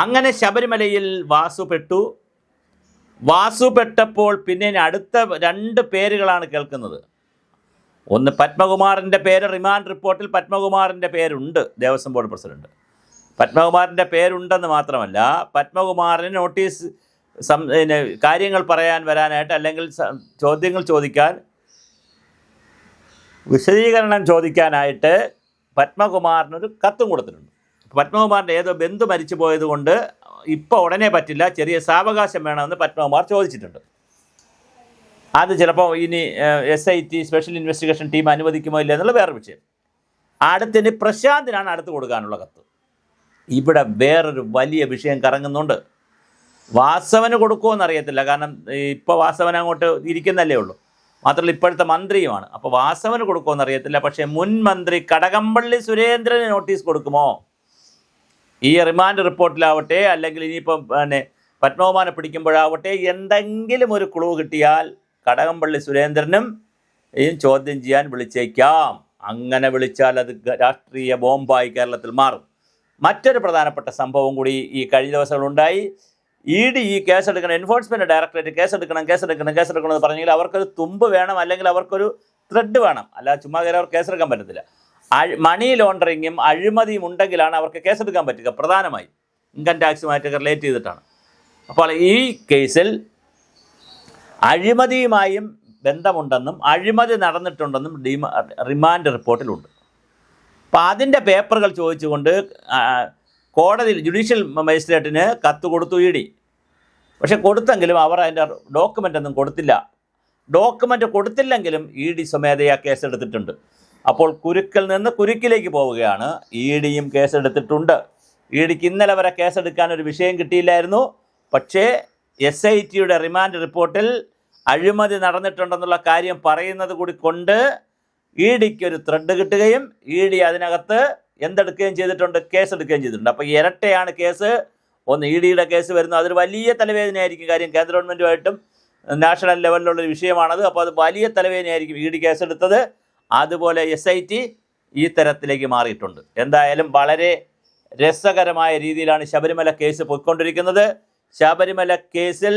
അങ്ങനെ ശബരിമലയിൽ വാസുപെട്ടു വാസുപെട്ടപ്പോൾ പിന്നെ അടുത്ത രണ്ട് പേരുകളാണ് കേൾക്കുന്നത്. ഒന്ന് പത്മകുമാറിന്റെ പേര് റിമാൻഡ് റിപ്പോർട്ടിൽ പത്മകുമാറിന്റെ പേരുണ്ട്. Devaswom board president. പത്മകുമാറിന്റെ പേരുണ്ടെന്ന് മാത്രമല്ല പത്മകുമാറിന് നോട്ടീസ് സം കാര്യങ്ങൾ പറയാൻ വരാനായിട്ട് അല്ലെങ്കിൽ ചോദ്യങ്ങൾ ചോദിക്കാൻ വിശദീകരണം ചോദിക്കാനായിട്ട് പത്മകുമാറിനൊരു കത്തും കൊടുത്തിട്ടുണ്ട്. പത്മകുമാറിന്റെ ഏതോ ബന്ധു മരിച്ചു പോയത് കൊണ്ട് ഇപ്പോൾ ഉടനെ പറ്റില്ല. ചെറിയ സാവകാശം വേണമെന്ന് പത്മകുമാർ ചോദിച്ചിട്ടുണ്ട്. അത് ചിലപ്പോൾ ഇനി S I T special investigation team അനുവദിക്കുമോ ഇല്ല എന്നുള്ള വേറെ വിഷയം. അടുത്തിന് പ്രശാന്തിനാണ് അടുത്ത് കൊടുക്കാനുള്ള കത്ത്. ഇവിടെ വേറൊരു വലിയ വിഷയം കറങ്ങുന്നുണ്ട്. വാസവന് കൊടുക്കുമോ എന്നറിയത്തില്ല. കാരണം ഇപ്പോൾ വാസവൻ അങ്ങോട്ട് ഇരിക്കുന്നല്ലേ ഉള്ളൂ. മാത്രമല്ല ഇപ്പോഴത്തെ മന്ത്രിയുമാണ്. അപ്പോൾ വാസവന് കൊടുക്കുമോ എന്നറിയത്തില്ല. പക്ഷേ മുൻ മന്ത്രി കടകംപള്ളി സുരേന്ദ്രന് നോട്ടീസ് കൊടുക്കുമോ? ഈ റിമാൻഡ് റിപ്പോർട്ടിലാവട്ടെ അല്ലെങ്കിൽ ഇനിയിപ്പം പിന്നെ പത്മവുമാനം പിടിക്കുമ്പോഴാവട്ടെ എന്തെങ്കിലും ഒരു ക്ലൂ കിട്ടിയാൽ കടകംപള്ളി സുരേന്ദ്രനും ചോദ്യം ചെയ്യാൻ വിളിച്ചേക്കാം. അങ്ങനെ വിളിച്ചാൽ അത് രാഷ്ട്രീയ ബോംബായി കേരളത്തിൽ മാറും. മറ്റൊരു പ്രധാനപ്പെട്ട സംഭവം കൂടി ഈ കഴിഞ്ഞ ദിവസങ്ങളുണ്ടായി. ഇ ഡി ഈ കേസെടുക്കണം എൻഫോഴ്സ്മെന്റ് ഡയറക്ടറേറ്റ് കേസെടുക്കണം കേസെടുക്കണം കേസെടുക്കണം എന്ന് പറഞ്ഞെങ്കിൽ അവർക്കൊരു തുമ്പ് വേണം അല്ലെങ്കിൽ അവർക്കൊരു ത്രെഡ് വേണം. അല്ലാതെ ചുമ്മാ കയറി അവർ കേസെടുക്കാൻ പറ്റത്തില്ല. മണി ലോണ്ടറിങ്ങും അഴിമതിയും ഉണ്ടെങ്കിലാണ് അവർക്ക് കേസെടുക്കാൻ പറ്റുക പ്രധാനമായി. ഇൻകം ടാക്സുമായിട്ടൊക്കെ റിലേറ്റ് ചെയ്തിട്ടാണ്. അപ്പോൾ ഈ കേസിൽ അഴിമതിയുമായും ബന്ധമുണ്ടെന്നും അഴിമതി നടന്നിട്ടുണ്ടെന്നും ഡിമാ റിമാൻഡ് റിപ്പോർട്ടിലുണ്ട്. അപ്പോൾ അതിന്റെ പേപ്പറുകൾ ചോദിച്ചുകൊണ്ട് കോടതിയിൽ ജുഡീഷ്യൽ മജിസ്ട്രേറ്റിന് കത്ത് കൊടുത്തു ഇ ഡി. പക്ഷെ കൊടുത്തെങ്കിലും അവർ അതിന്റെ ഡോക്യുമെന്റ് ഒന്നും കൊടുത്തില്ല. ഡോക്യുമെന്റ് കൊടുത്തില്ലെങ്കിലും ഇ ഡി സ്വമേധയാ കേസെടുത്തിട്ടുണ്ട്. അപ്പോൾ കുരുക്കിൽ നിന്ന് കുരുക്കിലേക്ക് പോവുകയാണ്. ഇ ഡിയും കേസെടുത്തിട്ടുണ്ട്. ഇ ഡിക്ക് ഇന്നലെ വരെ കേസെടുക്കാൻ ഒരു വിഷയം കിട്ടിയില്ലായിരുന്നു. പക്ഷേ എസ് ഐ ടിയുടെ റിമാൻഡ് റിപ്പോർട്ടിൽ അഴിമതി നടന്നിട്ടുണ്ടെന്നുള്ള കാര്യം പറയുന്നത് കൂടി കൊണ്ട് ഇ ഡിക്ക് ഒരു ത്രെഡ് കിട്ടുകയും ഇ ഡി അതിനകത്ത് എന്തെടുക്കുകയും ചെയ്തിട്ടുണ്ട് കേസ് എടുക്കുകയും ചെയ്തിട്ടുണ്ട് അപ്പോൾ ഇരട്ടയാണ് കേസ്. ഒന്ന് ഇ ഡിയുടെ കേസ് വരുന്നു. അതൊരു വലിയ തലവേദനയായിരിക്കും കാര്യം. കേന്ദ്ര ഗവൺമെന്റുമായിട്ടും നാഷണൽ ലെവലിലുള്ള ഒരു വിഷയമാണത്. അപ്പോൾ അത് വലിയ തലവേദനയായിരിക്കും ഇ ഡി കേസെടുത്തത്. അതുപോലെ എസ് ഐ ടി ഈ തരത്തിലേക്ക് മാറിയിട്ടുണ്ട്. എന്തായാലും വളരെ രസകരമായ രീതിയിലാണ് ശബരിമല കേസ് പോയിക്കൊണ്ടിരിക്കുന്നത്. ശബരിമല കേസിൽ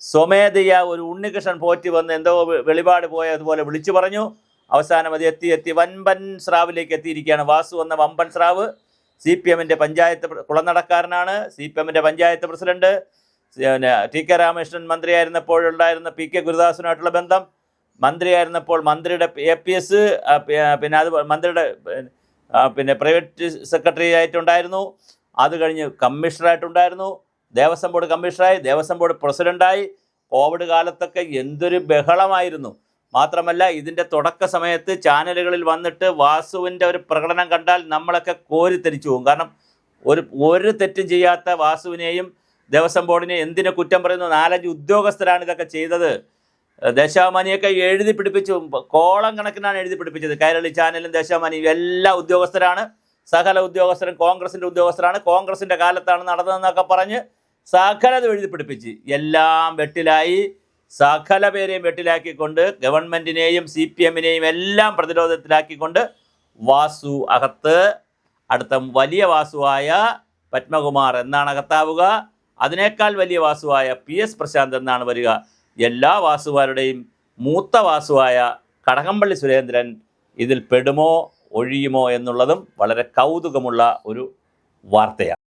സ്വമേധയ ഒരു ഉണ്ണികൃഷ്ണൻ പോറ്റി വന്ന് എന്തോ വെളിപാട് പോയ അതുപോലെ വിളിച്ചു പറഞ്ഞു. അവസാനം അത് എത്തി എത്തി വൻപൻ സ്രാവിലേക്ക് എത്തിയിരിക്കുകയാണ്. വാസു വന്ന വമ്പൻ സ്രാവ്. സി പി എമ്മിന്റെ പഞ്ചായത്ത് കുളനടക്കാരനാണ്. സി പി എമ്മിന്റെ panchayat president. T K Ramakrishnan മന്ത്രിയായിരുന്നപ്പോഴുണ്ടായിരുന്ന P K ഗുരുദാസനുമായിട്ടുള്ള ബന്ധം. മന്ത്രിയായിരുന്നപ്പോൾ മന്ത്രിയുടെ എ പി എസ് പിന്നെ അത് മന്ത്രിയുടെ പിന്നെ പ്രൈവറ്റ് സെക്രട്ടറി ആയിട്ടുണ്ടായിരുന്നു. അത് കഴിഞ്ഞ് കമ്മീഷണറായിട്ടുണ്ടായിരുന്നു. ദേവസ്വം ബോർഡ് കമ്മീഷണറായി ദേവസ്വം ബോർഡ് പ്രസിഡന്റായി കോവിഡ് കാലത്തൊക്കെ എന്തൊരു ബഹളമായിരുന്നു. മാത്രമല്ല ഇതിന്റെ തുടക്ക സമയത്ത് ചാനലുകളിൽ വന്നിട്ട് വാസുവിന്റെ ഒരു പ്രകടനം കണ്ടാൽ നമ്മളൊക്കെ കോരിത്തെരിച്ചു പോകും. കാരണം ഒരു ഒരു തെറ്റും ചെയ്യാത്ത വാസുവിനെയും ദേവസ്വം ബോർഡിനെ എന്തിനു കുറ്റം പറയുന്നു? നാലഞ്ച് ഉദ്യോഗസ്ഥരാണ് ഇതൊക്കെ ചെയ്തത്. ദേശാമാനിയൊക്കെ എഴുതി പിടിപ്പിച്ചു. കോളം കണക്കിനാണ് എഴുതി പിടിപ്പിച്ചത്. കൈരളി ചാനലും ദേശാമാനിയും എല്ലാ ഉദ്യോഗസ്ഥരാണ്. സകല ഉദ്യോഗസ്ഥരും കോൺഗ്രസിന്റെ ഉദ്യോഗസ്ഥരാണ്. കോൺഗ്രസിന്റെ കാലത്താണ് നടന്നതെന്നൊക്കെ പറഞ്ഞ് സകലത് എഴുതി പിടിപ്പിച്ച് എല്ലാം വെട്ടിലായി. സകല പേരെയും വെട്ടിലാക്കിക്കൊണ്ട് ഗവൺമെന്റിനെയും സി പി എമ്മിനെയും എല്ലാം പ്രതിരോധത്തിലാക്കിക്കൊണ്ട് വാസു അകത്ത്. അടുത്ത വലിയ വാസുവായ പത്മകുമാർ എന്നാണ് അകത്താവുക. അതിനേക്കാൾ വലിയ വാസുവായ പി എസ് പ്രശാന്ത് എന്നാണ് വരിക. എല്ലാ വാസുവാരുടെയും മൂത്ത വാസുവായ കടകംപള്ളി സുരേന്ദ്രൻ ഇതിൽ പെടുമോ ഒഴിയുമോ എന്നുള്ളതും വളരെ കൗതുകമുള്ള ഒരു വാർത്തയാണ്.